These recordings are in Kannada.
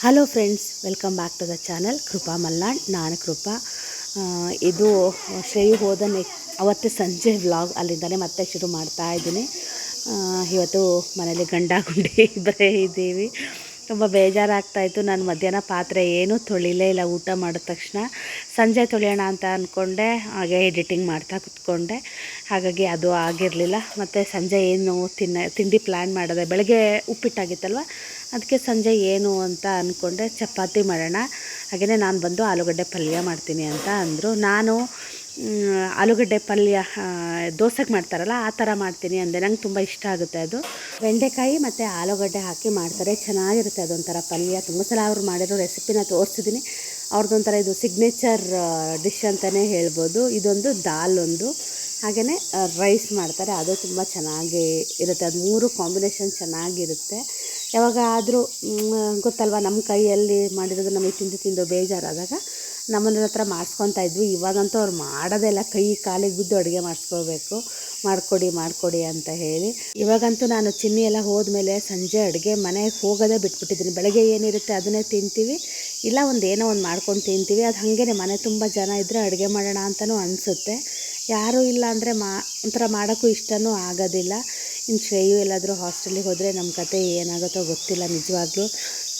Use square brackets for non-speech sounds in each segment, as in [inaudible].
Hello friends welcome back to the channel Krupa Malnad ನಾನು ಕೃಪಾ ಇದು ಶ್ರೇಯು ಹೋದ ನೆ ಅವತ್ತೇ ಸಂಜೆ ವ್ಲಾಗ್ ಅಲ್ಲಿಂದಲೇ ಮತ್ತೆ ಶುರು ಮಾಡ್ತಾ ಇದ್ದೀನಿ. ಇವತ್ತು ಮನೇಲಿ ಗಂಡ ಗುಂಡಿ [laughs] ಇಬ್ಬರೇ ಇದ್ದೀವಿ. ತುಂಬ ಬೇಜಾರಾಗ್ತಾಯಿತ್ತು ನಾನು ಮಧ್ಯಾಹ್ನ ಪಾತ್ರೆ ಏನೂ ತೊಳಿಲೇ ಇಲ್ಲ. ಊಟ ಮಾಡಿದ ತಕ್ಷಣ ಸಂಜೆ ತೊಳೆಯೋಣ ಅಂತ ಅಂದ್ಕೊಂಡೆ ಹಾಗೆ ಎಡಿಟಿಂಗ್ ಮಾಡ್ತಾ ಕುತ್ಕೊಂಡೆ. ಹಾಗಾಗಿ ಅದು ಆಗಿರಲಿಲ್ಲ. ಮತ್ತು ಸಂಜೆ ಏನು ತಿನ್ನ ತಿಂಡಿ ಪ್ಲ್ಯಾನ್ ಮಾಡಿದೆ. ಬೆಳಗ್ಗೆ ಉಪ್ಪಿಟ್ಟಾಗಿತ್ತಲ್ವ? ಅದಕ್ಕೆ ಸಂಜೆ ಏನು ಅಂತ ಅಂದ್ಕೊಂಡೆ ಚಪಾತಿ ಮಾಡೋಣ. ಹಾಗೆಯೇ ನಾನು ಬಂದು ಆಲೂಗಡ್ಡೆ ಪಲ್ಯ ಮಾಡ್ತೀನಿ ಅಂತ ಅಂದರು. ನಾನು ಆಲೂಗಡ್ಡೆ ಪಲ್ಯ ದೋಸೆಗೆ ಮಾಡ್ತಾರಲ್ಲ ಆ ಥರ ಮಾಡ್ತೀನಿ ಅಂದರೆ ನಂಗೆ ತುಂಬ ಇಷ್ಟ ಆಗುತ್ತೆ ಅದು. ಬೆಂಡೆಕಾಯಿ ಮತ್ತು ಆಲೂಗಡ್ಡೆ ಹಾಕಿ ಮಾಡ್ತಾರೆ. ಚೆನ್ನಾಗಿರುತ್ತೆ ಅದೊಂಥರ ಪಲ್ಯ. ತುಂಬ ಸಲ ಅವ್ರು ಮಾಡಿರೋ ರೆಸಿಪಿನ ತೋರಿಸಿದ್ದೀನಿ ಅವ್ರದ್ದೊಂಥರ ಇದು ಸಿಗ್ನೇಚರ್ ಡಿಶ್ ಅಂತಲೇ ಹೇಳ್ಬೋದು. ಇದೊಂದು ದಾಲ್ ಒಂದು. ಹಾಗೆಯೇ ರೈಸ್ ಮಾಡ್ತಾರೆ. ಅದು ತುಂಬ ಚೆನ್ನಾಗಿ ಇರುತ್ತೆ. ಅದು ಮೂರು ಕಾಂಬಿನೇಷನ್ ಚೆನ್ನಾಗಿರುತ್ತೆ. ಯಾವಾಗ ಆದರೂ ಗೊತ್ತಲ್ವ ನಮ್ಮ ಕೈಯಲ್ಲಿ ಮಾಡಿರೋದು ನಮಗೆ ತಿಂದು ತಿಂದು ಬೇಜಾರಾದಾಗ ನಮ್ಮನೆ ಹತ್ರ ಮಾಡಿಸ್ಕೊತಾ ಇದ್ವಿ. ಇವಾಗಂತೂ ಅವ್ರು ಮಾಡೋದೆಲ್ಲ ಕೈ ಕಾಲಿಗೆ ಬಿದ್ದು ಅಡುಗೆ ಮಾಡಿಸ್ಕೋಬೇಕು ಮಾಡಿಕೊಡಿ ಮಾಡಿಕೊಡಿ ಅಂತ ಹೇಳಿ. ಇವಾಗಂತೂ ನಾನು ಚಿನ್ನಿ ಎಲ್ಲ ಹೋದ್ಮೇಲೆ ಸಂಜೆ ಅಡುಗೆ ಮನೆಗೆ ಹೋಗೋದೇ ಬಿಟ್ಬಿಟ್ಟಿದ್ದೀನಿ. ಬೆಳಗ್ಗೆ ಏನಿರುತ್ತೆ ಅದನ್ನೇ ತಿಂತೀವಿ. ಇಲ್ಲ, ಒಂದು ಏನೋ ಒಂದು ಮಾಡ್ಕೊಂಡು ತಿಂತೀವಿ. ಅದು ಹಾಗೇ ಮನೆ ತುಂಬ ಜನ ಇದ್ದರೆ ಅಡುಗೆ ಮಾಡೋಣ ಅಂತಲೂ ಅನಿಸುತ್ತೆ. ಯಾರೂ ಇಲ್ಲ ಅಂದರೆ ಮಾ, ಒಂಥರ ಮಾಡೋಕ್ಕೂ ಇಷ್ಟವೂ ಆಗೋದಿಲ್ಲ. ಇನ್ನು ಶ್ರೇಯು ಎಲ್ಲಾದರೂ ಹಾಸ್ಟೆಲಿಗೆ ಹೋದರೆ ನಮ್ಮ ಕತೆ ಏನಾಗುತ್ತೋ ಗೊತ್ತಿಲ್ಲ ನಿಜವಾಗ್ಲೂ.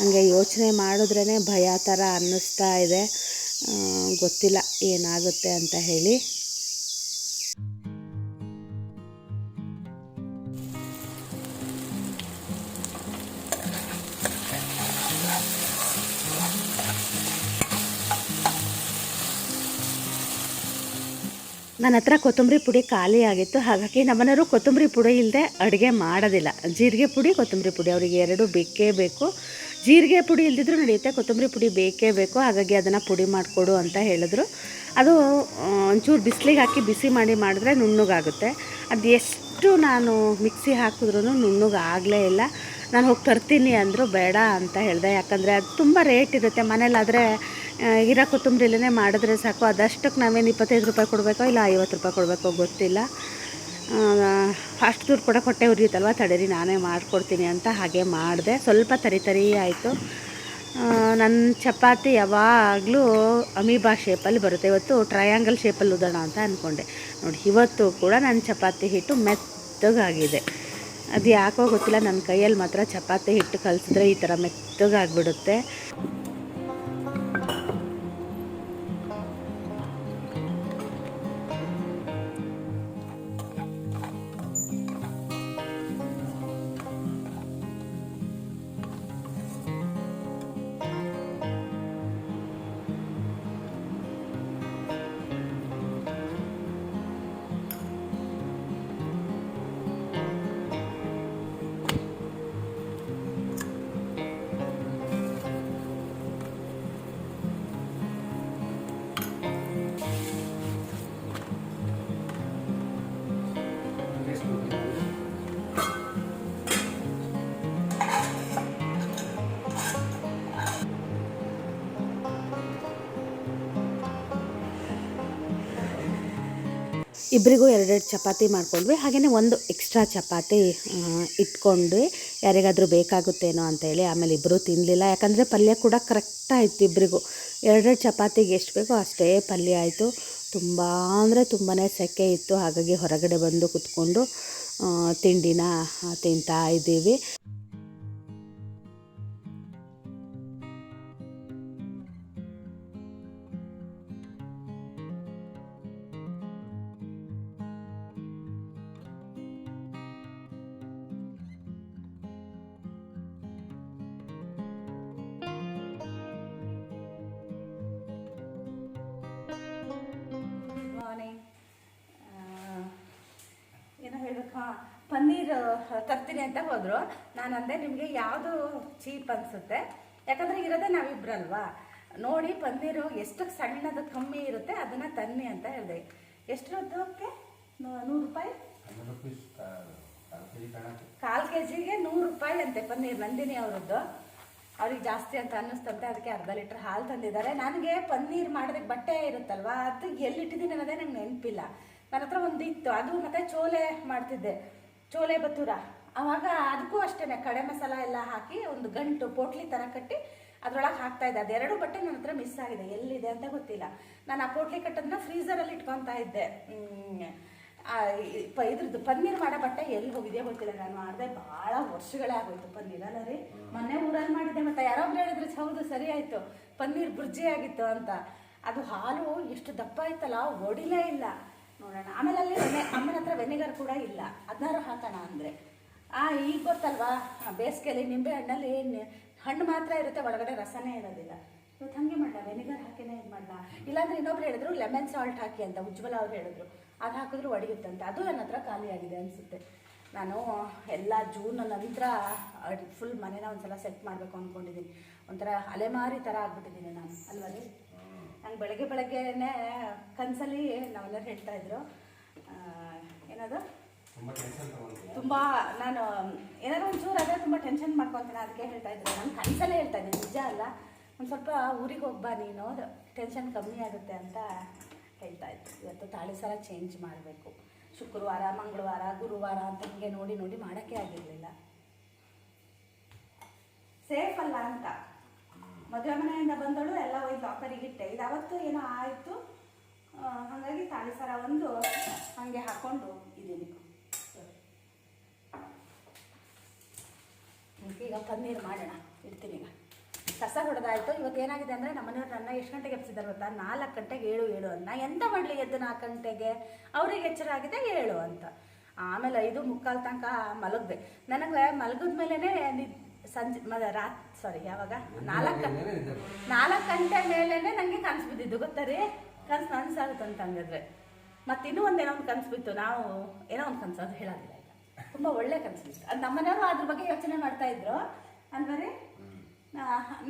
ನನಗೆ ಯೋಚನೆ ಮಾಡಿದ್ರೇ ಭಯ ಥರ ಅನ್ನಿಸ್ತಾ ಇದೆ. ಗೊತ್ತಿಲ್ಲ ಏನಾಗುತ್ತೆ ಅಂತ ಹೇಳಿ. ನನ್ನ ಹತ್ರ ಕೊತ್ತಂಬರಿ ಪುಡಿ ಖಾಲಿ ಆಗಿತ್ತು. ಹಾಗಾಗಿ ನಮ್ಮನೆಯವರು ಕೊತ್ತಂಬರಿ ಪುಡಿ ಇಲ್ಲದೆ ಅಡುಗೆ ಮಾಡೋದಿಲ್ಲ. ಜೀರಿಗೆ ಪುಡಿ, ಕೊತ್ತಂಬರಿ ಪುಡಿ, ಅವರಿಗೆ ಎರಡು ಬೇಕೇ ಬೇಕು. ಜೀರಿಗೆ ಪುಡಿ ಇಲ್ದಿದ್ರು ನಡೆಯುತ್ತೆ. ಕೊತ್ತಂಬರಿ ಪುಡಿ ಬೇಕೇ ಬೇಕು. ಹಾಗಾಗಿ ಅದನ್ನು ಪುಡಿ ಮಾಡಿಕೊಡು ಅಂತ ಹೇಳಿದ್ರು. ಅದು ಒಂಚೂರು ಬಿಸಿಲಿಗೆ ಹಾಕಿ ಬಿಸಿ ಮಾಡಿ ಮಾಡಿದ್ರೆ ನುಣ್ಣಗಾಗುತ್ತೆ. ಅದು ಎಷ್ಟು ನಾನು ಮಿಕ್ಸಿ ಹಾಕಿದ್ರೂ ನುಣ್ಣಗಾಗಲೇ ಇಲ್ಲ. ನಾನು ಹೋಗಿ ತರ್ತೀನಿ ಅಂದರು ಬೇಡ ಅಂತ ಹೇಳಿದೆ. ಯಾಕಂದರೆ ಅದು ತುಂಬ ರೇಟ್ ಇರುತ್ತೆ. ಮನೇಲಾದರೆ ಇರೋ ಕೊತ್ತಂಬರಿಲೇ ಮಾಡಿದ್ರೆ ಸಾಕು. ಅದಷ್ಟಕ್ಕೆ ನಾವೇನು ಇಪ್ಪತ್ತೈದು ರೂಪಾಯಿ ಕೊಡಬೇಕೋ ಇಲ್ಲ ಐವತ್ತು ರೂಪಾಯಿ ಕೊಡಬೇಕೋ ಗೊತ್ತಿಲ್ಲ. ಅಷ್ಟು ದುಡ್ಡು ಕೂಡ ಹೊಟ್ಟೆ ಉರಿಯುತ್ತಲ್ವ? ತಡೀರಿ, ನಾನೇ ಮಾಡಿಕೊಡ್ತೀನಿ ಅಂತ ಹಾಗೆ ಮಾಡಿದೆ. ಸ್ವಲ್ಪ ತರಿ ತರಿ ಆಯಿತು. ನನ್ನ ಚಪಾತಿ ಯಾವಾಗಲೂ ಅಮೀಬಾ ಶೇಪಲ್ಲಿ ಬರುತ್ತೆ. ಇವತ್ತು ಟ್ರಯಾಂಗಲ್ ಶೇಪಲ್ಲಿ ಉದೋಣ ಅಂತ ಅಂದ್ಕೊಂಡೆ ನೋಡಿ, ಇವತ್ತು ಕೂಡ ನನ್ನ ಚಪಾತಿ ಹಿಟ್ಟು ಮೆತ್ತಗಾಗಿದೆ. ಅದು ಯಾಕೋ ಗೊತ್ತಿಲ್ಲ ನನ್ನ ಕೈಯಲ್ಲಿ ಮಾತ್ರ ಚಪಾತಿ ಹಿಟ್ಟು ಕಲಿಸಿದ್ರೆ ಈ ಥರ ಮೆತ್ತಗಾಗ್ಬಿಡುತ್ತೆ. ಇಬ್ಬರಿಗೂ ಎರಡೆರಡು ಚಪಾತಿ ಮಾಡ್ಕೊಂಡ್ವಿ. ಹಾಗೆಯೇ ಒಂದು ಎಕ್ಸ್ಟ್ರಾ ಚಪಾತಿ ಇಟ್ಕೊಂಡ್ವಿ. ಯಾರಿಗಾದರೂ ಬೇಕಾಗುತ್ತೇನೋ ಅಂತೇಳಿ ಆಮೇಲೆ ಇಬ್ಬರೂ ತಿನ್ನಲಿಲ್ಲ ಯಾಕಂದರೆ ಪಲ್ಯ ಕೂಡ ಕರೆಕ್ಟಾಯಿತು ಇಬ್ಬರಿಗೂ ಎರಡೆರಡು ಚಪಾತಿಗೆ ಎಷ್ಟು ಬೇಕೋ ಅಷ್ಟೇ ಪಲ್ಯ ಆಯಿತು. ತುಂಬ ಅಂದರೆ ತುಂಬಾ ಸೆಕೆ ಇತ್ತು. ಹಾಗಾಗಿ ಹೊರಗಡೆ ಬಂದು ಕುತ್ಕೊಂಡು ತಿಂಡಿನ ತಿಂತಾ ಇದ್ದೀವಿ. ಪನ್ನೀರ್ ತರ್ತೀನಿ ಅಂತ ಹೋದರು. ನಾನು ಅಂದೆ ನಿಮಗೆ ಯಾವುದು ಚೀಪ್ ಅನಿಸುತ್ತೆ? ಯಾಕಂದರೆ ಇರೋದೇ ನಾವಿಬ್ರಲ್ವಾ? ನೋಡಿ ಪನ್ನೀರು ಎಷ್ಟು ಸಣ್ಣದು ಕಮ್ಮಿ ಇರುತ್ತೆ ಅದನ್ನು ತನ್ನಿ ಅಂತ ಹೇಳಿದೆ. ಎಷ್ಟರದ್ದಕ್ಕೆ ನೂರು ರೂಪಾಯಿ? ಕಾಲು ಕೆ ಜಿಗೆ ನೂರು ರೂಪಾಯಿ ಅಂತೆ ಪನ್ನೀರ್ ನಂದಿನಿ ಅವರದ್ದು. ಅವ್ರಿಗೆ ಜಾಸ್ತಿ ಅಂತ ಅನ್ನಿಸ್ತಂತೆ ಅದಕ್ಕೆ ಅರ್ಧ ಲೀಟ್ರ್ ಹಾಲು ತಂದಿದ್ದಾರೆ. ನನಗೆ ಪನ್ನೀರ್ ಮಾಡೋದಕ್ಕೆ ಬಟ್ಟೆ ಇರುತ್ತಲ್ವಾ? ಅದು ಎಲ್ಲಿಟ್ಟಿದ್ದೀನಿ ಅನ್ನೋದೇ ನಂಗೆ ನೆನಪಿಲ್ಲ. ನನ್ನ ಹತ್ರ ಒಂದು ಇತ್ತು ಅದು ಮತ್ತೆ ಚೋಲೆ ಮಾಡ್ತಿದ್ದೆ. ಚೋಲೆ ಬತ್ತೂರ ಅವಾಗ ಅದಕ್ಕೂ ಅಷ್ಟೇ ಕಡೆ ಮಸಾಲ ಎಲ್ಲ ಹಾಕಿ ಒಂದು ಗಂಟು ಪೋಟ್ಲಿ ಥರ ಕಟ್ಟಿ ಅದ್ರೊಳಗೆ ಹಾಕ್ತಾ ಇದ್ದೆ. ಅದೆರಡು ಬಟ್ಟೆ ನನ್ನ ಹತ್ರ ಮಿಸ್ ಆಗಿದೆ. ಎಲ್ಲಿದೆ ಅಂತ ಗೊತ್ತಿಲ್ಲ. ನಾನು ಆ ಪೋಟ್ಲಿ ಕಟ್ಟೋದನ್ನ ಫ್ರೀಸರಲ್ಲಿ ಇಟ್ಕೊತಾ ಇದ್ದೆ. ಇದ್ರದ್ದು ಪನ್ನೀರ್ ಮಾಡೋ ಬಟ್ಟೆ ಎಲ್ಲಿ ಹೋಗಿದೆಯೋ ಗೊತ್ತಿಲ್ಲ. ನಾನು ಮಾಡಿದೆ ಭಾಳ ವರ್ಷಗಳೇ ಆಗೋಯ್ತು ಪನ್ನೀರ್. ಅಲ್ಲ ರೀ ಮೊನ್ನೆ ಊರಲ್ಲಿ ಮಾಡಿದ್ದೆ ಮತ್ತೆ ಯಾರೋ ಒಬ್ರು ಹೇಳಿದ್ರು, ಹೌದು, ಸರಿ ಆಯ್ತು. ಪನ್ನೀರ್ ಬುರ್ಜಿ ಆಗಿತ್ತು ಅಂತ. ಅದು ಹಾಲು ಎಷ್ಟು ದಪ್ಪ ಆಯ್ತಲ್ಲ, ಒಡಿಲೇ ಇಲ್ಲ. ನೋಡೋಣ. ಆಮೇಲೆ ಅಲ್ಲಿ ಅಮ್ಮನ ಹತ್ರ ವೆನಿಗರ್ ಕೂಡ ಇಲ್ಲ. ಅದನ್ನಾರು ಹಾಕೋಣ ಅಂದರೆ. ಆ, ಈಗ ಗೊತ್ತಲ್ವಾ? ಬೇಸಿಗೆಯಲ್ಲಿ ನಿಂಬೆ ಹಣ್ಣಲ್ಲಿ ಹಣ್ಣು ಮಾತ್ರ ಇರುತ್ತೆ, ಒಳಗಡೆ ರಸನೇ ಇರೋದಿಲ್ಲ. ಇವತ್ತು ಹಾಗೆ ಮಾಡಲ್ಲ ವೆನಿಗರ್ ಹಾಕಿನೇ ಇದು ಮಾಡಲ್ಲ ಇಲ್ಲಾಂದ್ರೆ ಇನ್ನೊಬ್ರು ಹೇಳಿದ್ರು ಲೆಮನ್ ಸಾಲ್ಟ್ ಹಾಕಿ ಅಂತ. ಉಜ್ವಲ ಅವ್ರು ಹೇಳಿದ್ರು. ಅದು ಹಾಕಿದ್ರು ಒಡೆಯುತ್ತಂತೆ ಅದು ನನ್ನ ಹತ್ರ ಖಾಲಿಯಾಗಿದೆ ಅನಿಸುತ್ತೆ. ನಾನು ಎಲ್ಲ ಜೂನ್ ನಂತರ ಫುಲ್ ಮನೇನ ಒಂದ್ಸಲ ಸೆಟ್ ಮಾಡಬೇಕು ಅಂದ್ಕೊಂಡಿದ್ದೀನಿ ಒಂಥರ ಅಲೆಮಾರಿ ಥರ ಆಗ್ಬಿಟ್ಟಿದ್ದೀನಿ ನಾನು. ಅಲ್ವಾ ನಂಗೆ ಬೆಳಗ್ಗೆ ಬೆಳಗ್ಗೆನೇ ಕನಸಲ್ಲಿ ನಾವೆಲ್ಲರೂ ಹೇಳ್ತಾ ಇದ್ರು. ಏನದು? ತುಂಬ ನಾನು ಏನಾದ್ರು ಒಂಚೂರು ಅದೇ ತುಂಬ ಟೆನ್ಷನ್ ಮಾಡ್ಕೊತೀನಿ ಅದಕ್ಕೆ ಹೇಳ್ತಾ ಇದ್ರು. ನನ್ನ ಕನಸಲ್ಲೇ ಹೇಳ್ತಾ ಇದ್ದೀನಿ ನಿಜ ಅಲ್ಲ. ಒಂದು ಸ್ವಲ್ಪ ಊರಿಗೆ ಹೋಗ್ಬಾ ನೀನು ಟೆನ್ಷನ್ ಕಮ್ಮಿ ಆಗುತ್ತೆ ಅಂತ ಹೇಳ್ತಾ ಇದ್ದೆ ಇವತ್ತು ತಾಳಿ ಸಲ ಚೇಂಜ್ ಮಾಡಬೇಕು. ಶುಕ್ರವಾರ ಮಂಗಳವಾರ ಗುರುವಾರ ಅಂತ ಹಿಂಗೆ ನೋಡಿ ನೋಡಿ ಮಾಡೋಕ್ಕೆ ಆಗಿರಲಿಲ್ಲ. ಸೇಫ್ ಅಲ್ಲ ಅಂತ? ಮದುವೆ ಮನೆಯಿಂದ ಬಂದಳು, ಎಲ್ಲ ಒಯ್ದು ಲಾಕರಿಗೆ ಇಟ್ಟೆ. ಇದು ಅವತ್ತು ಏನೋ ಆಯಿತು ಹಾಗಾಗಿ ತಾಳಿ ಸರ ಒಂದು ಹಾಗೆ ಹಾಕ್ಕೊಂಡು ಇದ್ದೀನಿ ಈಗ ಪನ್ನೀರ್ ಮಾಡೋಣ. ಇಡ್ತೀನಿ ಈಗ. ಕಸ ಹೊಡೆದಾಯ್ತು. ಇವತ್ತು ಏನಾಗಿದೆ ಅಂದರೆ ನಮ್ಮ ಮನೆಯವ್ರ ನನ್ನ ಎಷ್ಟು ಗಂಟೆಗೆ ಎಬ್ಸಿದ್ದಾರೆ ಗೊತ್ತಾ? ನಾಲ್ಕು ಗಂಟೆಗೆ ಏಳು ಏಳು ಅಂತ. ನಾ ಎಂತ ಮಾಡಲಿ ಎದ್ದು ನಾಲ್ಕು ಗಂಟೆಗೆ? ಅವ್ರಿಗೆ ಎಚ್ಚರ ಆಗಿದೆ, ಏಳು ಅಂತ. ಆಮೇಲೆ ಐದು ಮುಕ್ಕಾಲು ತನಕ ಮಲಗಿದೆ. ನನಗೆ ಮಲಗಿದ ಮೇಲೇ ಸಂಜೆ ಮ ರಾತ್ ಸಾರಿ ಯಾವಾಗ? ನಾಲ್ಕು ನಾಲ್ಕು ಗಂಟೆ ಮೇಲೇ ನನಗೆ ಕನಸು ಬಿದ್ದಿದ್ದು ಗೊತ್ತಾ ರೀ? ಕನಸು ನನಸಾಗುತ್ತೆ ಅಂತ ಹಂಗಾದ್ರೆ. ಮತ್ತೆ ಇನ್ನೂ ಏನೋ ಒಂದು ಕನಸು ಬಿತ್ತು. ನಾವು ಏನೋ ಒಂದು ಕನಸು ಅದು ಹೇಳೋದಿಲ್ಲ ಈಗ. ತುಂಬ ಒಳ್ಳೆ ಕನಸು ಬಿತ್ತು. ಅದು ನಮ್ಮನೆಯವರು ಅದ್ರ ಬಗ್ಗೆ ಯೋಚನೆ ಮಾಡ್ತಾ ಇದ್ರು. ಅಂದ್ರೆ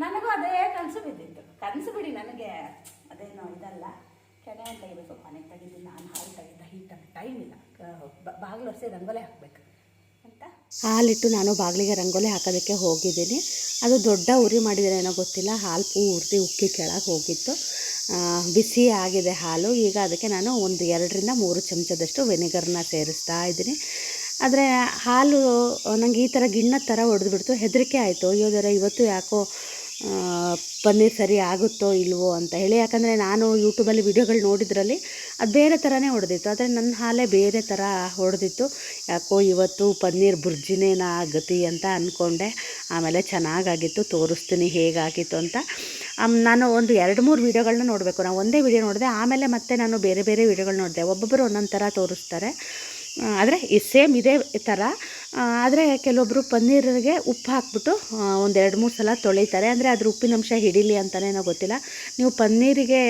ನನಗೂ ಅದೇ ಕನಸು ಬಿದ್ದಿತ್ತು. ಕನಸು ಬಿಡಿ ನನಗೆ ಅದೇನೋ ಇದಲ್ಲ. ಕೆನೆ ತೆಗಿಬೇಕು ಮನೆಗೆ ತೆಗಿದ್ದೀನಿ ನಾನು ಹಾಲು ತೆಗಿದ್ದ ಹೀಟಲ್ಲಿ ಟೈಮ್ ಇಲ್ಲ. ಬಾಗಿಲು ಒರೆಸಿ ರಂಗೋಲೆ ಹಾಕಬೇಕು. ಹಾಲಿಟ್ಟು ನಾನು ಬಾಗಿಲಿಗೆ ರಂಗೋಲಿ ಹಾಕೋದಕ್ಕೆ ಹೋಗಿದ್ದೀನಿ. ಅದು ದೊಡ್ಡ ಉರಿ ಮಾಡಿದರೆ ಏನೋ ಗೊತ್ತಿಲ್ಲ ಹಾಲು ಪೂರ್ತಿ ಉಕ್ಕಿ ಕೆಳಗೆ ಹೋಗಿತ್ತು. ಬಿಸಿ ಆಗಿದೆ ಹಾಲು. ಈಗ ಅದಕ್ಕೆ ನಾನು ಒಂದು ಎರಡರಿಂದ ಮೂರು ಚಮಚದಷ್ಟು ವೆನಿಗರ್ನ ಸೇರಿಸ್ತಾ ಇದ್ದೀನಿ. ಆದರೆ ಹಾಲು ನನಗೆ ಈ ಥರ ಗಿಣ್ಣ ಥರ ಹೊಡೆದ್ಬಿಡ್ತು ಹೆದರಿಕೆ ಆಯಿತು. ಅಯ್ಯೋ ದೇವ್ರೇ, ಇವತ್ತು ಯಾಕೋ ಪನ್ನೀರ್ ಸರಿ ಆಗುತ್ತೋ ಇಲ್ವೋ ಅಂತ ಹೇಳಿ. ಯಾಕಂದರೆ ನಾನು ಯೂಟ್ಯೂಬಲ್ಲಿ ವಿಡಿಯೋಗಳು ನೋಡಿದ್ರಲ್ಲಿ ಅದು ಬೇರೆ ಥರನೇ ಹೊಡೆದಿತ್ತು. ಆದರೆ ನನ್ನ ಹಾಲೇ ಬೇರೆ ಥರ ಹೊಡೆದಿತ್ತು. ಯಾಕೋ ಇವತ್ತು ಪನ್ನೀರ್ ಬುರ್ಜಿನೇನ ಆಗತಿ ಅಂತ ಅಂದ್ಕೊಂಡೆ ಆಮೇಲೆ ಚೆನ್ನಾಗಾಗಿತ್ತು, ತೋರಿಸ್ತೀನಿ ಹೇಗಾಗಿತ್ತು ಅಂತ. ನಾನು ಒಂದು ಎರಡು ಮೂರು ವೀಡಿಯೋಗಳನ್ನ ನೋಡಬೇಕು. ನಾನು ಒಂದೇ ವಿಡಿಯೋ ನೋಡಿದೆ, ಆಮೇಲೆ ಮತ್ತೆ ನಾನು ಬೇರೆ ಬೇರೆ ವೀಡಿಯೋಗಳು ನೋಡಿದೆ. ಒಬ್ಬೊಬ್ಬರು ಒಂದೊಂದು ಥರ ತೋರಿಸ್ತಾರೆ. ಆದರೆ ಈ ಸೇಮ್ ಇದೇ ಥರ ಆದರೆ ಕೆಲವೊಬ್ಬರು ಪನ್ನೀರಿಗೆ ಉಪ್ಪು ಹಾಕ್ಬಿಟ್ಟು ಒಂದು ಎರಡು ಮೂರು ಸಲ ತೊಳಿತಾರೆ. ಅಂದರೆ ಅದ್ರ ಉಪ್ಪಿನಂಶ ಹಿಡೀಲಿ ಅಂತಲೇ ಗೊತ್ತಿಲ್ಲ. ನೀವು ಪನ್ನೀರಿಗೆ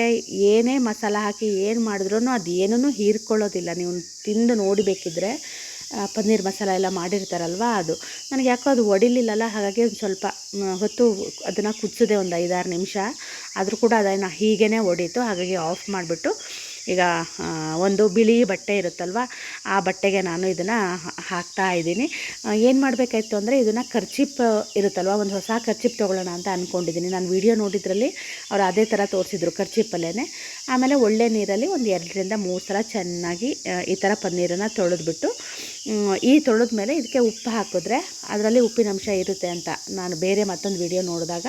ಏನೇ ಮಸಾಲ ಹಾಕಿ ಏನು ಮಾಡಿದ್ರೂ ಅದು ಏನೂ ಹೀರ್ಕೊಳ್ಳೋದಿಲ್ಲ. ನೀವು ತಿಂದು ನೋಡಬೇಕಿದ್ರೆ ಪನ್ನೀರ್ ಮಸಾಲ ಎಲ್ಲ ಮಾಡಿರ್ತಾರಲ್ವಾ ಅದು. ನನಗೆ ಯಾಕೋ ಅದು ಒಡಿಲಿಲ್ಲಲ್ಲ, ಹಾಗಾಗಿ ಒಂದು ಸ್ವಲ್ಪ ಹೊತ್ತು ಅದನ್ನು ಕುದಿಸಿದೆ ಒಂದು ಐದಾರು ನಿಮಿಷ. ಆದರೂ ಕೂಡ ಅದನ್ನು ಹೀಗೇ ಒಡೀತು. ಹಾಗಾಗಿ ಆಫ್ ಮಾಡಿಬಿಟ್ಟು ಈಗ ಒಂದು ಬಿಳಿ ಬಟ್ಟೆ ಇರುತ್ತಲ್ವ, ಆ ಬಟ್ಟೆಗೆ ನಾನು ಇದನ್ನು ಹಾಕ್ತಾ ಇದ್ದೀನಿ. ಏನು ಮಾಡಬೇಕಾಯ್ತು ಅಂದರೆ ಇದನ್ನು ಕರ್ಚಿಪ್ ಇರುತ್ತಲ್ವ, ಒಂದು ಹೊಸ ಕರ್ಚಿಪ್ ತೊಗೊಳ್ಳೋಣ ಅಂತ ಅಂದ್ಕೊಂಡಿದ್ದೀನಿ ನಾನು ವಿಡಿಯೋ ನೋಡಿದ್ರಲ್ಲಿ ಅವರು ಅದೇ ಥರ ತೋರಿಸಿದ್ರು ಕರ್ಚಿಪ್ಪಲ್ಲೇ ಆಮೇಲೆ ಒಳ್ಳೆ ನೀರಲ್ಲಿ ಒಂದು ಎರಡರಿಂದ ಮೂರು ಸಲ ಚೆನ್ನಾಗಿ ಈ ಥರ ಪನ್ನೀರನ್ನು ತೊಳೆದ್ಬಿಟ್ಟು ಈ ತೊಳೆದ ಮೇಲೆ ಇದಕ್ಕೆ ಉಪ್ಪು ಹಾಕಿದ್ರೆ ಅದರಲ್ಲಿ ಉಪ್ಪಿನಂಶ ಇರುತ್ತೆ ಅಂತ ನಾನು ಬೇರೆ ಮತ್ತೊಂದು ವಿಡಿಯೋ ನೋಡಿದಾಗ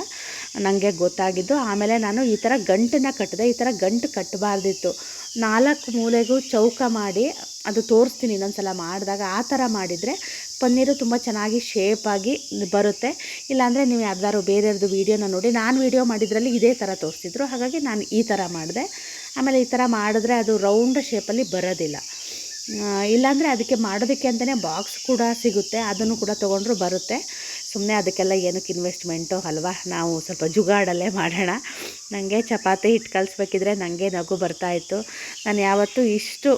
ನನಗೆ ಗೊತ್ತಾಗಿದ್ದು. ಆಮೇಲೆ ನಾನು ಈ ಥರ ಗಂಟನ್ನು ಕಟ್ಟಿದೆ ಈ ಥರ ಗಂಟು ಕಟ್ಟಬಾರ್ದಿತ್ತು ನಾಲ್ಕು ಮೂಲೆಗೂ ಚೌಕ ಮಾಡಿ ಅದು ತೋರಿಸ್ತೀನಿ ಇನ್ನೊಂದು ಸಲ ಮಾಡಿದಾಗ ಆ ಥರ ಮಾಡಿದರೆ ಪನ್ನೀರು ತುಂಬ ಚೆನ್ನಾಗಿ ಶೇಪಾಗಿ ಬರುತ್ತೆ. ಇಲ್ಲಾಂದರೆ ನೀವು ಯಾವ್ದಾದ್ರು ಬೇರೆಯವ್ರದ್ದು ವೀಡಿಯೋನ ನೋಡಿ, ನಾನು ವೀಡಿಯೋ ಮಾಡಿದ್ರಲ್ಲಿ ಇದೇ ಥರ ತೋರಿಸ್ತಿದ್ರು ಹಾಗಾಗಿ ನಾನು ಈ ಥರ ಮಾಡಿದೆ. ಆಮೇಲೆ ಈ ಥರ ಮಾಡಿದ್ರೆ ಅದು ರೌಂಡ್ ಶೇಪಲ್ಲಿ ಬರೋದಿಲ್ಲ. ಇಲ್ಲಾಂದರೆ ಅದಕ್ಕೆ ಮಾಡೋದಕ್ಕೆ ಅಂತಲೇ ಬಾಕ್ಸ್ ಕೂಡ ಸಿಗುತ್ತೆ. ಅದನ್ನು ಕೂಡ ತೊಗೊಂಡ್ರು ಬರುತ್ತೆ. ಸುಮ್ಮನೆ ಅದಕ್ಕೆಲ್ಲ ಏನಕ್ಕೆ ಇನ್ವೆಸ್ಟ್ಮೆಂಟು ಅಲ್ವಾ? ನಾವು ಸ್ವಲ್ಪ ಜುಗಾಡಲ್ಲೇ ಮಾಡೋಣ. ನನಗೆ ಚಪಾತಿ ಹಿಟ್ಟು ಕಲಿಸ್ಬೇಕಿದ್ರೆ ನನಗೆ ನಗು ಬರ್ತಾಯಿತ್ತು ನಾನು ಯಾವತ್ತೂ ಇಷ್ಟು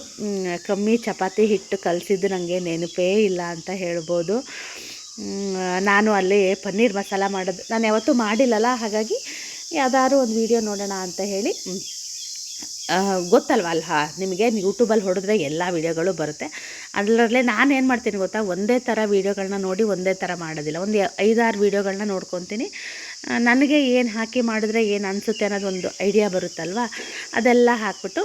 ಕಮ್ಮಿ ಚಪಾತಿ ಹಿಟ್ಟು ಕಲಿಸಿದ್ದು ನನಗೆ ನೆನಪೇ ಇಲ್ಲ ಅಂತ ಹೇಳ್ಬೋದು. ನಾನು ಅಲ್ಲಿ ಪನ್ನೀರ್ ಮಸಾಲ ಮಾಡೋದು. ನಾನು ಯಾವತ್ತೂ ಮಾಡಿಲ್ಲಲ್ಲ, ಹಾಗಾಗಿ ಯಾವ್ದಾದ್ರು ಒಂದು ವೀಡಿಯೋ ನೋಡೋಣ ಅಂತ ಹೇಳಿ ಗೊತ್ತಲ್ವ ಅಲ್ಲ ನಿಮಗೆ ಯೂಟ್ಯೂಬಲ್ಲಿ ಹೊಡೆದ್ರೆ ಎಲ್ಲ ವೀಡಿಯೋಗಳು ಬರುತ್ತೆ. ಅದರಲ್ಲೇ ನಾನು ಏನು ಮಾಡ್ತೀನಿ ಗೊತ್ತಾ? ಒಂದೇ ಥರ ವೀಡಿಯೋಗಳನ್ನ ನೋಡಿ ಒಂದೇ ಥರ ಮಾಡೋದಿಲ್ಲ. ಒಂದು ಐದಾರು ವೀಡಿಯೋಗಳನ್ನ ನೋಡ್ಕೊತೀನಿ. ನನಗೆ ಏನು ಹಾಕಿ ಮಾಡಿದ್ರೆ ಏನು ಅನಿಸುತ್ತೆ ಅನ್ನೋದೊಂದು ಐಡಿಯಾ ಬರುತ್ತಲ್ವ? ಅದೆಲ್ಲ ಹಾಕ್ಬಿಟ್ಟು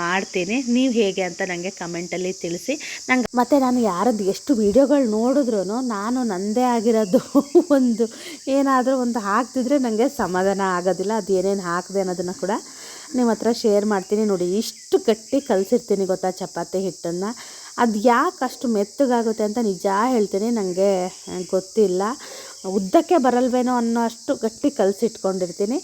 ಮಾಡ್ತೀನಿ. ನೀವು ಹೇಗೆ ಅಂತ ನನಗೆ ಕಮೆಂಟಲ್ಲಿ ತಿಳಿಸಿ. ನಂಗೆ ಮತ್ತು ನಾನು ಯಾರದ್ದು ಎಷ್ಟು ವೀಡಿಯೋಗಳು ನೋಡಿದ್ರೂ ನಾನು ನನ್ನದೇ ಆಗಿರೋದು [laughs] ಒಂದು ಏನಾದರೂ ಒಂದು ಹಾಕ್ತಿದ್ರೆ ನನಗೆ ಸಮಾಧಾನ ಆಗೋದಿಲ್ಲ. ಅದು ಏನೇನು ಹಾಕಿದೆ ಅನ್ನೋದನ್ನು ಕೂಡ ನಿಮ್ಮ ಹತ್ರ ಶೇರ್ ಮಾಡ್ತೀನಿ ನೋಡಿ. ಇಷ್ಟು ಗಟ್ಟಿ ಕಲಸಿರ್ತೀನಿ ಗೊತ್ತಾ ಚಪಾತಿ ಹಿಟ್ಟನ್ನು. ಅದು ಯಾಕೆ ಅಷ್ಟು ಮೆತ್ತಗಾಗುತ್ತೆ ಅಂತ ನಿಜ ಹೇಳ್ತೀನಿ. ನನಗೆ ಗೊತ್ತಿಲ್ಲ. ಉದ್ದಕ್ಕೆ ಬರಲ್ವೇನೋ ಅನ್ನೋ ಅಷ್ಟು ಗಟ್ಟಿ ಕಲಸಿಟ್ಕೊಂಡಿರ್ತೀನಿ.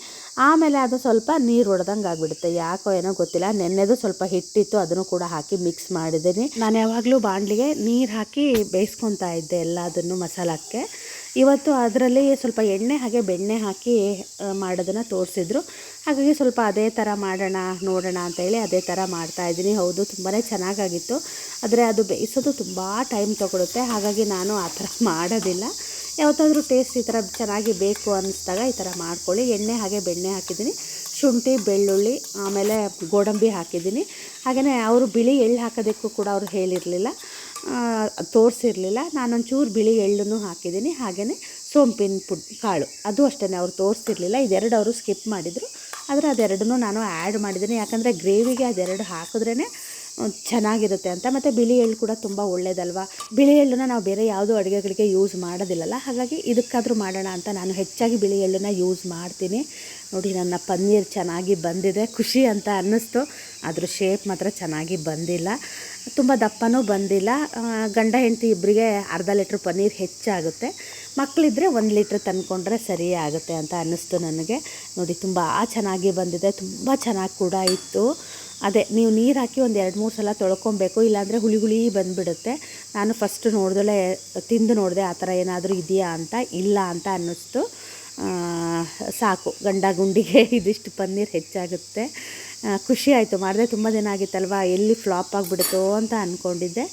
ಆಮೇಲೆ ಅದು ಸ್ವಲ್ಪ ನೀರು ಹೊಡೆದಂಗೆ ಆಗಿಬಿಡುತ್ತೆ. ಯಾಕೋ ಏನೋ ಗೊತ್ತಿಲ್ಲ. ನೆನ್ನೆದು ಸ್ವಲ್ಪ ಹಿಟ್ಟಿತ್ತು, ಅದನ್ನು ಕೂಡ ಹಾಕಿ ಮಿಕ್ಸ್ ಮಾಡಿದ್ದೀನಿ. ನಾನು ಯಾವಾಗಲೂ ಬಾಣಲಿಗೆ ನೀರು ಹಾಕಿ ಬೇಯಿಸ್ಕೊತಾ ಇದ್ದೆ ಎಲ್ಲದನ್ನು ಮಸಾಲಕ್ಕೆ. ಇವತ್ತು ಅದರಲ್ಲಿ ಸ್ವಲ್ಪ ಎಣ್ಣೆ ಹಾಗೆ ಬೆಣ್ಣೆ ಹಾಕಿ ಮಾಡೋದನ್ನು ತೋರಿಸಿದ್ರು. ಹಾಗಾಗಿ ಸ್ವಲ್ಪ ಅದೇ ಥರ ಮಾಡೋಣ, ನೋಡೋಣ ಅಂತೇಳಿ ಅದೇ ಥರ ಮಾಡ್ತಾಯಿದ್ದೀನಿ ಹೌದು ತುಂಬಾ ಚೆನ್ನಾಗಾಗಿತ್ತು. ಆದರೆ ಅದು ಬೇಯಿಸೋದು ತುಂಬ ಟೈಮ್ ತೊಗೊಳುತ್ತೆ. ಹಾಗಾಗಿ ನಾನು ಆ ಥರ ಮಾಡೋದಿಲ್ಲ. ಯಾವತ್ತಾದರೂ ಟೇಸ್ಟ್ ಈ ಥರ ಚೆನ್ನಾಗಿ ಬೇಕು ಅನ್ನಿಸ್ದಾಗ ಈ ಥರ ಮಾಡ್ಕೊಳ್ಳಿ. ಎಣ್ಣೆ ಹಾಗೆ ಬೆಣ್ಣೆ ಹಾಕಿದ್ದೀನಿ. ಶುಂಠಿ, ಬೆಳ್ಳುಳ್ಳಿ, ಆಮೇಲೆ ಗೋಡಂಬಿ ಹಾಕಿದ್ದೀನಿ. ಹಾಗೆಯೇ ಅವರು ಬಿಳಿ ಎಳ್ಳು ಹಾಕೋದಕ್ಕೂ ಕೂಡ ಅವರು ಹೇಳಿರಲಿಲ್ಲ. ತೋರಿಸಿರಲಿಲ್ಲ. ನಾನೊಂಚೂರು ಬಿಳಿ ಎಳ್ಳನ್ನು ಹಾಕಿದ್ದೀನಿ. ಹಾಗೆಯೇ ಸೋಂಪಿನ ಪುಡ್, ಕಾಳು. ಅದು ಅಷ್ಟೇ ಅವ್ರು ತೋರಿಸಿರಲಿಲ್ಲ. ಇದೆರಡು ಅವರು ಸ್ಕಿಪ್ ಮಾಡಿದರು. ಆದರೆ ಅದೆರಡನ್ನೂ ನಾನು ಆ್ಯಡ್ ಮಾಡಿದ್ದೀನಿ. ಯಾಕಂದರೆ ಗ್ರೇವಿಗೆ ಅದೆರಡು ಹಾಕಿದ್ರೇ ಚೆನ್ನಾಗಿರುತ್ತೆ ಅಂತ. ಮತ್ತು ಬಿಳಿ ಎಳ್ಳು ಕೂಡ ತುಂಬ ಒಳ್ಳೆಯದಲ್ವ ಬಿಳಿ ಎಳ್ಳನ್ನ ನಾವು ಬೇರೆ ಯಾವುದೋ ಅಡುಗೆಗಳಿಗೆ ಯೂಸ್ ಮಾಡೋದಿಲ್ಲಲ್ಲ. ಹಾಗಾಗಿ ಇದಕ್ಕಾದರೂ ಮಾಡೋಣ ಅಂತ ನಾನು ಹೆಚ್ಚಾಗಿ ಬಿಳಿ ಎಳ್ಳನ್ನ ಯೂಸ್ ಮಾಡ್ತೀನಿ. ನೋಡಿ, ನನ್ನ ಪನ್ನೀರ್ ಚೆನ್ನಾಗಿ ಬಂದಿದೆ. ಖುಷಿ ಅಂತ ಅನ್ನಿಸ್ತು. ಅದ್ರ ಶೇಪ್ ಮಾತ್ರ ಚೆನ್ನಾಗಿ ಬಂದಿಲ್ಲ. ತುಂಬ ದಪ್ಪನೂ ಬಂದಿಲ್ಲ. ಗಂಡ ಹೆಂಡತಿ ಇಬ್ಬರಿಗೆ ಅರ್ಧ ಲೀಟ್ರ್ ಪನ್ನೀರ್ ಹೆಚ್ಚಾಗುತ್ತೆ. ಮಕ್ಕಳಿದ್ರೆ ಒಂದು ಲೀಟ್ರ್ ತಂದ್ಕೊಂಡ್ರೆ ಸರಿ ಆಗುತ್ತೆ ಅಂತ ಅನ್ನಿಸ್ತು ನನಗೆ. ನೋಡಿ, ತುಂಬ ಚೆನ್ನಾಗಿ ಬಂದಿದೆ. ತುಂಬ ಚೆನ್ನಾಗಿ ಕೂಡ ಇತ್ತು. ಅದೇ, ನೀವು ನೀರು ಹಾಕಿ ಒಂದು ಎರಡು ಮೂರು ಸಲ ತೊಳ್ಕೊಬೇಕು, ಇಲ್ಲಾಂದರೆ ಹುಳಿ ಹುಳಿ ಬಂದುಬಿಡುತ್ತೆ. ನಾನು ಫಸ್ಟ್ ನೋಡ್ದಲೇ, ತಿಂದು ನೋಡಿದೆ ಆ ಥರ ಏನಾದರೂ ಇದೆಯಾ ಅಂತ, ಇಲ್ಲ ಅಂತ ಅನ್ನಿಸ್ತು. ಸಾಕು, ಗಂಡ ಗುಂಡಿಗೆ [laughs] ಇದಿಷ್ಟು ಪನ್ನೀರ್ ಹೆಚ್ಚಾಗುತ್ತೆ. ಖುಷಿ ಆಯಿತು, ಮಾಡಿದೆ ತುಂಬ ದಿನ ಆಗಿತ್ತಲ್ವ, ಎಲ್ಲಿ ಫ್ಲಾಪ್ ಆಗಿಬಿಡುತ್ತೋ ಅಂತ ಅಂದ್ಕೊಂಡಿದ್ದೆ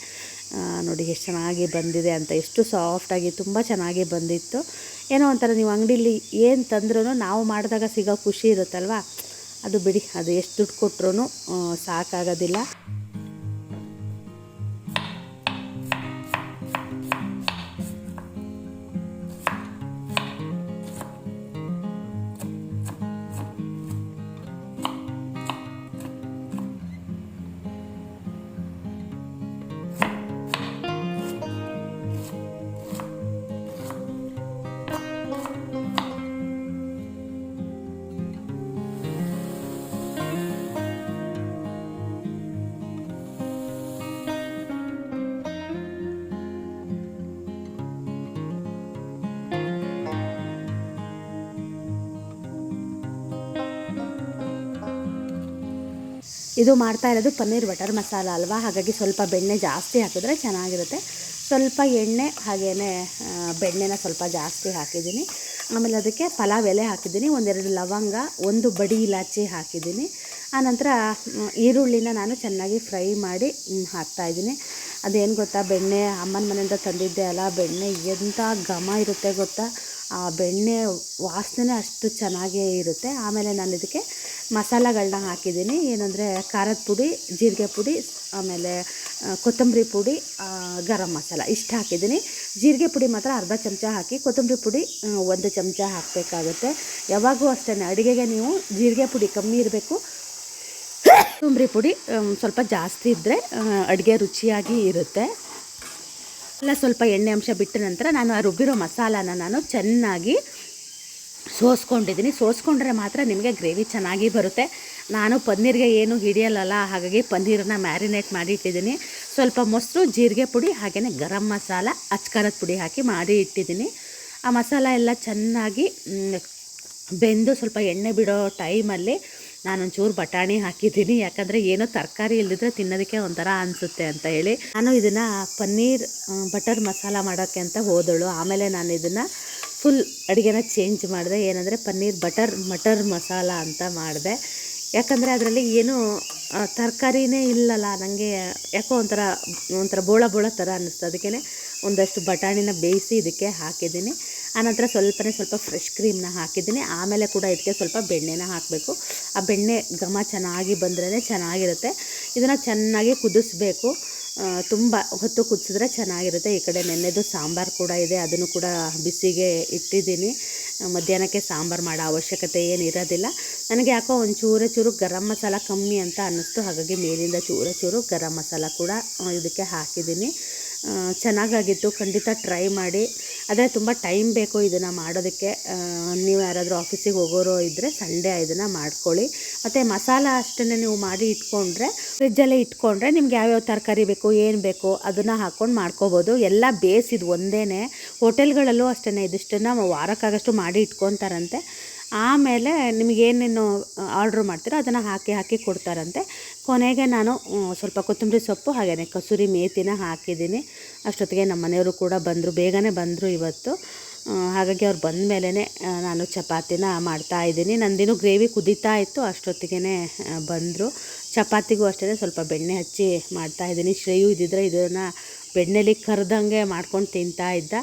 ನೋಡಿ ಎಷ್ಟು ಚೆನ್ನಾಗಿ ಬಂದಿದೆ ಅಂತ, ಎಷ್ಟು ಸಾಫ್ಟಾಗಿ ತುಂಬ ಚೆನ್ನಾಗಿ ಬಂದಿತ್ತು. ಏನೋ ಒಂಥರ ನೀವು ಅಂಗಡೀಲಿ ಏನು ತಂದ್ರೂ ನಾವು ಮಾಡಿದಾಗ ಸಿಗೋ ಖುಷಿ ಇರುತ್ತಲ್ವ? ಅದು ಬಿಡಿ ಅದು ಎಷ್ಟು ದುಡ್ಡು ಕೊಟ್ರೂ ಸಾಕಾಗೋದಿಲ್ಲ. ಇದು ಮಾಡ್ತಾ ಇರೋದು ಪನ್ನೀರ್ ಬಟರ್ ಮಸಾಲ ಅಲ್ವಾ? ಹಾಗಾಗಿ ಸ್ವಲ್ಪ ಬೆಣ್ಣೆ ಜಾಸ್ತಿ ಹಾಕಿದ್ರೆ ಚೆನ್ನಾಗಿರುತ್ತೆ. ಸ್ವಲ್ಪ ಎಣ್ಣೆ ಹಾಗೆಯೇ ಬೆಣ್ಣೆನ ಸ್ವಲ್ಪ ಜಾಸ್ತಿ ಹಾಕಿದ್ದೀನಿ. ಆಮೇಲೆ ಅದಕ್ಕೆ ಪಲಾವ್ ಎಲೆ ಹಾಕಿದ್ದೀನಿ. ಒಂದೆರಡು ಲವಂಗ, ಒಂದು ಬಡಿ ಇಲಾಚಿ ಹಾಕಿದ್ದೀನಿ. ಆನಂತರ ಈರುಳ್ಳಿನ ನಾನು ಚೆನ್ನಾಗಿ ಫ್ರೈ ಮಾಡಿ ಹಾಕ್ತಾಯಿದ್ದೀನಿ ಅದೇನು ಗೊತ್ತಾ, ಬೆಣ್ಣೆ ಅಮ್ಮನ ಮನೆಯಿಂದ ತಂದಿದ್ದೆ ಅಲ್ಲ, ಬೆಣ್ಣೆ ಎಂಥ ಘಮ ಇರುತ್ತೆ ಗೊತ್ತಾ? ಆ ಬೆಣ್ಣೆ ವಾಸನೆ ಅಷ್ಟು ಚೆನ್ನಾಗೇ ಇರುತ್ತೆ. ಆಮೇಲೆ ನಾನು ಇದಕ್ಕೆ ಮಸಾಲಗಳನ್ನ ಹಾಕಿದ್ದೀನಿ. ಏನಂದರೆ ಖಾರದ ಪುಡಿ, ಜೀರಿಗೆ ಪುಡಿ, ಆಮೇಲೆ ಕೊತ್ತಂಬರಿ ಪುಡಿ ಗರಂ ಮಸಾಲ ಇಷ್ಟು ಹಾಕಿದ್ದೀನಿ. ಜೀರಿಗೆ ಪುಡಿ ಮಾತ್ರ ಅರ್ಧ ಚಮಚ ಹಾಕಿ, ಕೊತ್ತಂಬರಿ ಪುಡಿ ಒಂದು ಚಮಚ ಹಾಕಬೇಕಾಗುತ್ತೆ. ಯಾವಾಗೂ ಅಷ್ಟೇ ಅಡುಗೆಗೆ ನೀವು ಜೀರಿಗೆ ಪುಡಿ ಕಮ್ಮಿ ಇರಬೇಕು. ಕೊತ್ತಂಬರಿ ಪುಡಿ ಸ್ವಲ್ಪ ಜಾಸ್ತಿ ಇದ್ದರೆ ಅಡುಗೆ ರುಚಿಯಾಗಿ ಇರುತ್ತೆ. ಎಲ್ಲ ಸ್ವಲ್ಪ ಎಣ್ಣೆ ಅಂಶ ಬಿಟ್ಟ ನಂತರ ನಾನು ಆ ರುಬ್ಬಿರೋ ಮಸಾಲಾನ ನಾನು ಚೆನ್ನಾಗಿ ಸೋಸ್ಕೊಂಡಿದ್ದೀನಿ. ಸೋಸ್ಕೊಂಡ್ರೆ ಮಾತ್ರ ನಿಮಗೆ ಗ್ರೇವಿ ಚೆನ್ನಾಗಿ ಬರುತ್ತೆ. ನಾನು ಪನ್ನೀರ್ಗೆ ಏನು ಹಿಡಿಯಲ್ಲಲ್ಲ, ಹಾಗಾಗಿ ಪನ್ನೀರನ್ನ ಮ್ಯಾರಿನೇಟ್ ಮಾಡಿ ಇಟ್ಟಿದ್ದೀನಿ ಸ್ವಲ್ಪ ಮೊಸರು, ಜೀರಿಗೆ ಪುಡಿ ಹಾಗೆಯೇ ಗರಂ ಮಸಾಲ, ಅಚ್ಕಾರದ ಪುಡಿ ಹಾಕಿ ಮಾಡಿ ಇಟ್ಟಿದ್ದೀನಿ. ಆ ಮಸಾಲ ಎಲ್ಲ ಚೆನ್ನಾಗಿ ಬೆಂದು ಸ್ವಲ್ಪ ಎಣ್ಣೆ ಬಿಡೋ ಟೈಮಲ್ಲಿ ನಾನೊಂಚೂರು ಬಟಾಣಿ ಹಾಕಿದ್ದೀನಿ. ಯಾಕಂದರೆ ಏನೋ ತರಕಾರಿ ಇಲ್ಲದಿದ್ರೆ ತಿನ್ನೋದಕ್ಕೆ ಒಂಥರ ಅನಿಸುತ್ತೆ ಅಂತ ಹೇಳಿ ನಾನು ಇದನ್ನು ಪನ್ನೀರ್ ಬಟರ್ ಮಸಾಲ ಮಾಡೋಕ್ಕೆ ಅಂತ ಹೋದಳು. ಆಮೇಲೆ ನಾನು ಇದನ್ನು ಫುಲ್ ಅಡುಗೆನ ಚೇಂಜ್ ಮಾಡಿದೆ. ಏನಂದರೆ ಪನ್ನೀರ್, ಬಟರ್, ಮಟರ್ ಮಸಾಲ ಅಂತ ಮಾಡಿದೆ. ಯಾಕಂದರೆ ಅದರಲ್ಲಿ ಏನು ತರಕಾರಿನೇ ಇಲ್ಲಲ್ಲ ನನಗೆ ಯಾಕೋ ಒಂಥರ ಒಂಥರ ಬೋಳ ಬೋಳ ಥರ ಅನ್ನಿಸ್ತು. ಅದಕ್ಕೆ ಒಂದಷ್ಟು ಬಟಾಣಿನ ಬೇಯಿಸಿ ಇದಕ್ಕೆ ಹಾಕಿದ್ದೀನಿ. ಆನಂತರ ಸ್ವಲ್ಪನೇ ಸ್ವಲ್ಪ ಫ್ರೆಶ್ ಕ್ರೀಮ್ನ ಹಾಕಿದ್ದೀನಿ. ಆಮೇಲೆ ಕೂಡ ಇದಕ್ಕೆ ಸ್ವಲ್ಪ ಬೆಣ್ಣೆನ ಹಾಕಬೇಕು. ಆ ಬೆಣ್ಣೆ ಘಮ ಚೆನ್ನಾಗಿ ಬಂದ್ರೇ ಚೆನ್ನಾಗಿರುತ್ತೆ. ಇದನ್ನು ಚೆನ್ನಾಗಿ ಕುದಿಸ್ಬೇಕು. ತುಂಬ ಹೊತ್ತು ಕುದಿಸಿದ್ರೆ ಚೆನ್ನಾಗಿರುತ್ತೆ. ಈ ಕಡೆ ನೆನ್ನೆದು ಸಾಂಬಾರು ಕೂಡ ಇದೆ. ಅದನ್ನು ಕೂಡ ಬಿಸಿಗೆ ಇಟ್ಟಿದ್ದೀನಿ. ಮಧ್ಯಾಹ್ನಕ್ಕೆ ಸಾಂಬಾರು ಮಾಡೋ ಅವಶ್ಯಕತೆ ಏನು ಇರೋದಿಲ್ಲ. ನನಗೆ ಯಾಕೋ ಒಂದು ಚೂರು ಚೂರು ಗರಂ ಮಸಾಲ ಕಮ್ಮಿ ಅಂತ ಅನ್ನಿಸ್ತು. ಹಾಗಾಗಿ ಮೇಲಿಂದ ಚೂರು ಚೂರು ಗರಂ ಮಸಾಲ ಕೂಡ ಇದಕ್ಕೆ ಹಾಕಿದ್ದೀನಿ. ಚೆನ್ನಾಗಾಗಿತ್ತು. ಖಂಡಿತ ಟ್ರೈ ಮಾಡಿ. ಆದರೆ ತುಂಬ ಟೈಮ್ ಬೇಕು ಇದನ್ನು ಮಾಡೋದಕ್ಕೆ. ನೀವು ಯಾರಾದರೂ ಆಫೀಸಿಗೆ ಹೋಗೋರು ಇದ್ದರೆ ಸಂಡೇ ಇದನ್ನು ಮಾಡ್ಕೊಳ್ಳಿ. ಮತ್ತು ಮಸಾಲ ಅಷ್ಟೇ ನೀವು ಮಾಡಿ ಇಟ್ಕೊಂಡ್ರೆ ಫ್ರಿಜ್ಜಲ್ಲೇ ಇಟ್ಕೊಂಡ್ರೆ ನಿಮ್ಗೆ ಯಾವ್ಯಾವ ತರಕಾರಿ ಬೇಕು, ಏನು ಬೇಕು ಅದನ್ನು ಹಾಕ್ಕೊಂಡು ಮಾಡ್ಕೋಬೋದು. ಎಲ್ಲ ಬೇಸಿದು ಒಂದೇ ಹೋಟೆಲ್ಗಳಲ್ಲೂ ಅಷ್ಟೇ ಇದಿಷ್ಟನ್ನು ವಾರಕ್ಕಾಗಷ್ಟು ಮಾಡಿ ಇಟ್ಕೊತಾರಂತೆ. ಆಮೇಲೆ ನಿಮಗೇನೇನು ಆರ್ಡ್ರ್ ಮಾಡ್ತೀರೋ ಅದನ್ನು ಹಾಕಿ ಹಾಕಿ ಕೊಡ್ತಾರಂತೆ. ಕೊನೆಗೆ ನಾನು ಸ್ವಲ್ಪ ಕೊತ್ತಂಬರಿ ಸೊಪ್ಪು ಹಾಗೆಯೇ ಕಸೂರಿ ಮೇಥಿನ ಹಾಕಿದ್ದೀನಿ. ಅಷ್ಟೊತ್ತಿಗೆ ನಮ್ಮ ಮನೆಯವರು ಕೂಡ ಬಂದರು, ಬೇಗನೆ ಬಂದರು ಇವತ್ತು. ಹಾಗಾಗಿ ಅವ್ರು ಬಂದ ಮೇಲೇ ನಾನು ಚಪಾತಿನ ಮಾಡ್ತಾ ಇದ್ದೀನಿ. ನಂದಿನೂ ಗ್ರೇವಿ ಕುದೀತಾ ಇತ್ತು ಅಷ್ಟೊತ್ತಿಗೆ ಬಂದರು. ಚಪಾತಿಗೂ ಅಷ್ಟೇ ಸ್ವಲ್ಪ ಬೆಣ್ಣೆ ಹಚ್ಚಿ ಮಾಡ್ತಾ ಇದ್ದೀನಿ. ಶ್ರೇಯು ಇದ್ದಿದ್ರೆ ಇದನ್ನು ಬೆಣ್ಣೆಲಿ ಕರೆದಂಗೆ ಮಾಡ್ಕೊಂಡು ತಿಂತಾ ಇದ್ದ.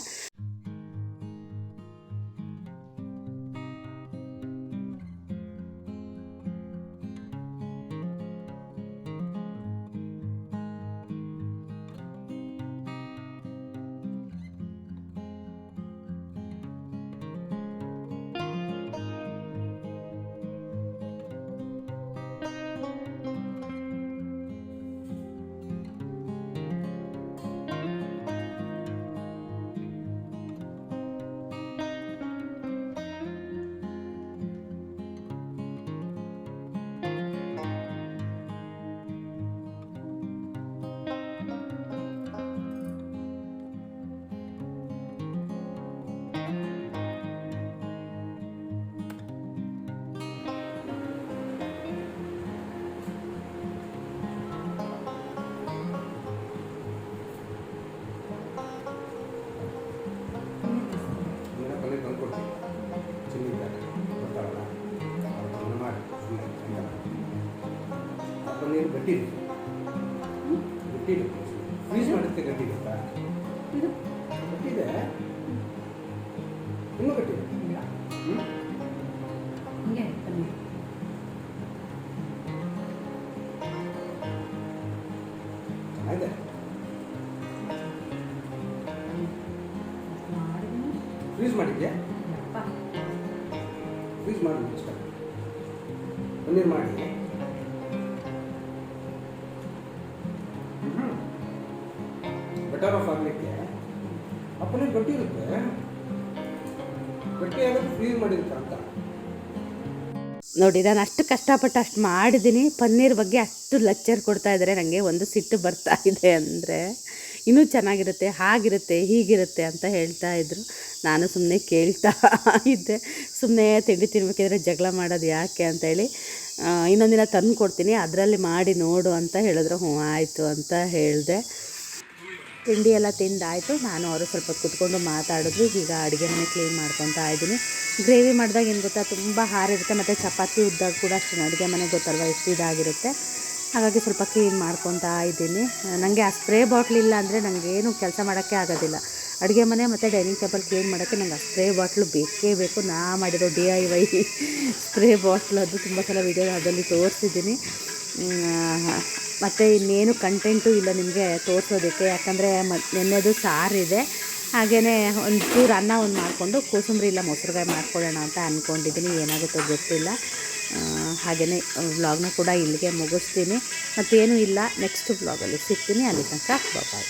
ಆ ಪನ್ನೀರ್ ಗಟ್ಟಿ ಇರುತ್ತೆ ಗಟ್ಟಿ ಇರುತ್ತೆ ಫ್ರೀಸ್ ಮಾಡುತ್ತೆ ಗಟ್ಟಿ ಇರುತ್ತಾ ಗಟ್ಟಿ ಇದೆ ಇನ್ನೂ ಗಟ್ಟಿ ಇದೆ ಹ್ಞೂ ಚೆನ್ನಾಗಿದೆ ಫ್ರೀಸ್ ಮಾಡಿದ್ಯಾ? ಫ್ರೀಸ್ ಮಾಡಿ ಇಷ್ಟ ಪನ್ನೀರ್ ಮಾಡಿ. ಬೆಟರ್ ಆಫ್ ಆಗಲಿಕ್ಕೆ. ಅಪ್ಪನೇ ಗಟ್ಟಿರುತ್ತೆ ಗಟ್ಟಿ ನೋಡಿ, ನಾನು ಅಷ್ಟು ಕಷ್ಟಪಟ್ಟು ಅಷ್ಟು ಮಾಡಿದ್ದೀನಿ ಪನ್ನೀರ್ ಬಗ್ಗೆ ಅಷ್ಟು ಲೆಕ್ಚರ್ ಕೊಡ್ತಾ ಇದ್ದಾರೆ ನನಗೆ ಒಂದು ಸಿಟ್ಟು ಬರ್ತಾ ಇದೆ ಅಂದರೆ ಇನ್ನೂ ಚೆನ್ನಾಗಿರುತ್ತೆ, ಹಾಗಿರುತ್ತೆ, ಹೀಗಿರುತ್ತೆ ಅಂತ ಹೇಳ್ತಾ ಇದ್ರು. ನಾನು ಸುಮ್ಮನೆ ಕೇಳ್ತಾ ಇದ್ದೆ. ಸುಮ್ಮನೆ ತಿಂಡಿ ತಿನ್ಬೇಕಿದ್ರೆ ಜಗಳ ಮಾಡೋದು ಯಾಕೆ ಅಂತೇಳಿ ಇನ್ನೊಂದಿನ ತಂದು ಕೊಡ್ತೀನಿ ಅದರಲ್ಲಿ ಮಾಡಿ ನೋಡು ಅಂತ ಹೇಳಿದ್ರು. ಹ್ಞೂ ಆಯಿತು ಅಂತ ಹೇಳಿದೆ. ತಿಂಡಿ ಎಲ್ಲ ತಿಂದಾಯಿತು. ನಾನು ಅವರು ಸ್ವಲ್ಪ ಕುತ್ಕೊಂಡು ಮಾತಾಡಿದ್ರು. ಈಗ ಅಡುಗೆ ಮನೆ ಕ್ಲೀನ್ ಮಾಡ್ಕೊತಾ ಇದ್ದೀನಿ. ಗ್ರೇವಿ ಮಾಡಿದಾಗ ಏನು ಗೊತ್ತಾ, ತುಂಬ ಹಾರಿರುತ್ತೆ ಮತ್ತು ಚಪಾತಿ ಉದ್ದಾಗ ಕೂಡ ಅಷ್ಟೇ ಅಡುಗೆ ಮನೆ ಗೊತ್ತಲ್ವ, ಎಷ್ಟು ಇದಾಗಿರುತ್ತೆ. ಹಾಗಾಗಿ ಸ್ವಲ್ಪ ಕ್ಲೀನ್ ಮಾಡ್ಕೊತಾ ಇದ್ದೀನಿ. ನನಗೆ ಆ ಸ್ಪ್ರೇ ಬಾಟ್ಲ್ ಇಲ್ಲ ಅಂದರೆ ನನಗೇನು ಕೆಲಸ ಮಾಡೋಕ್ಕೆ ಆಗೋದಿಲ್ಲ. ಅಡುಗೆ ಮನೆ ಮತ್ತು ಡೈನಿಂಗ್ ಟೇಬಲ್ ಕ್ಲೀನ್ ಮಾಡೋಕ್ಕೆ ನಂಗೆ ಆ ಸ್ಪ್ರೇ ಬಾಟ್ಲು ಬೇಕೇ ಬೇಕು. ನಾ ಮಾಡಿರೋ D I Y spray bottle ಅದು ತುಂಬ ಸಲ ವೀಡಿಯೋ ಅದರಲ್ಲಿ ತೋರಿಸಿದ್ದೀನಿ. ಮತ್ತು ಇನ್ನೇನು ಕಂಟೆಂಟು ಇಲ್ಲ ನಿಮಗೆ ತೋರಿಸೋದಕ್ಕೆ. ಯಾಕಂದರೆ ನೆನ್ನೆದು ಸಾರಿದೆ ಹಾಗೆಯೇ ಒಂದು ಚೂರು ಅನ್ನ ಒಂದು ಮಾಡಿಕೊಂಡು ಕೋಸಂಬರಿ ಇಲ್ಲ ಮೊಸರುಗಾಯಿ ಮಾಡ್ಕೊಳ್ಳೋಣ ಅಂತ ಅಂದ್ಕೊಂಡಿದ್ದೀನಿ ಏನಾಗುತ್ತೋ ಗೊತ್ತಿಲ್ಲ. ಹಾಗೆಯೇ ವ್ಲಾಗ್ನ ಕೂಡ ಇಲ್ಲಿಗೆ ಮುಗಿಸ್ತೀನಿ. ಮತ್ತೇನೂ ಇಲ್ಲ. ನೆಕ್ಸ್ಟ್ ವ್ಲಾಗಲ್ಲಿ ಸಿಗ್ತೀನಿ. ಅಲ್ಲಿ ತನಕ ಬಾಯ್